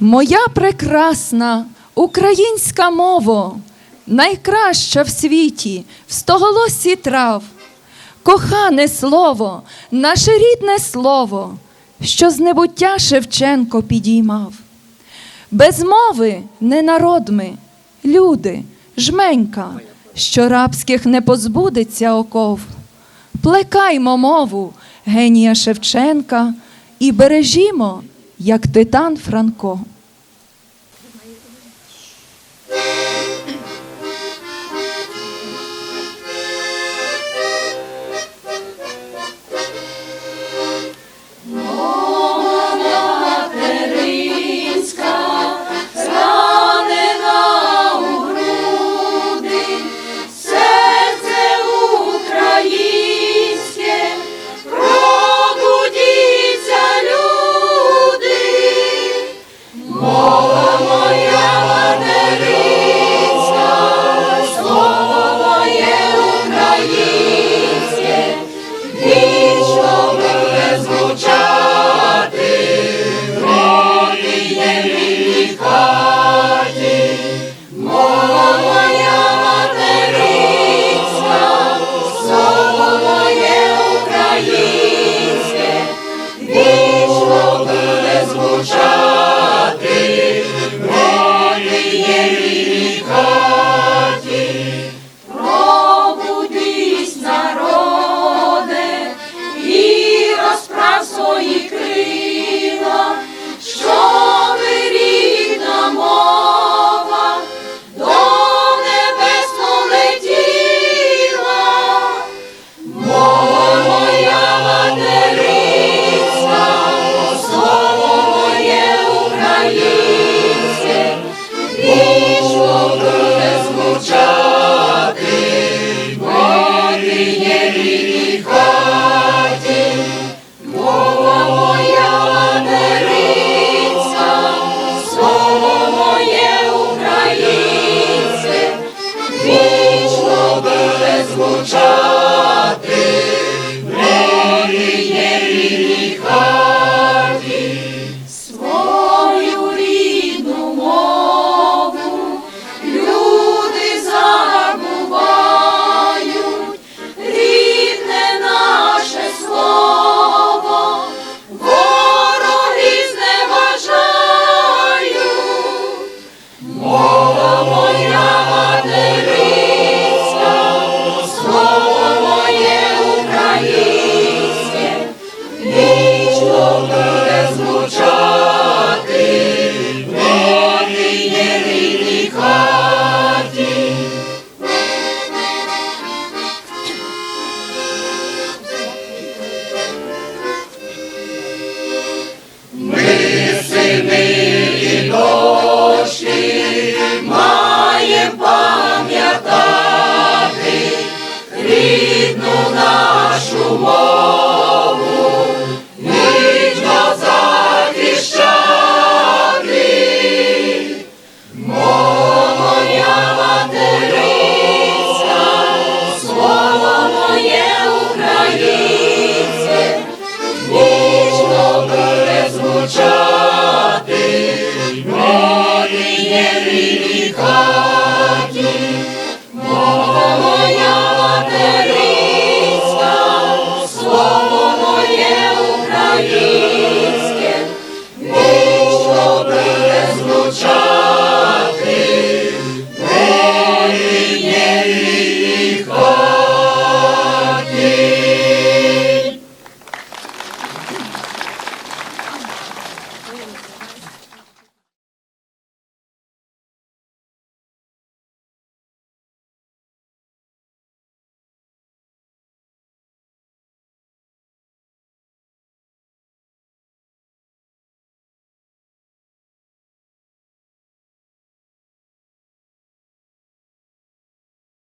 Моя прекрасна українська мова, найкраща в світі, в стоголосі трав, кохане слово, наше рідне слово, що з небуття Шевченко підіймав. Без мови не народ ми, люди, жменька, що рабських не позбудеться оков. Плекаймо мову, генія Шевченка, і бережімо як титан Франко.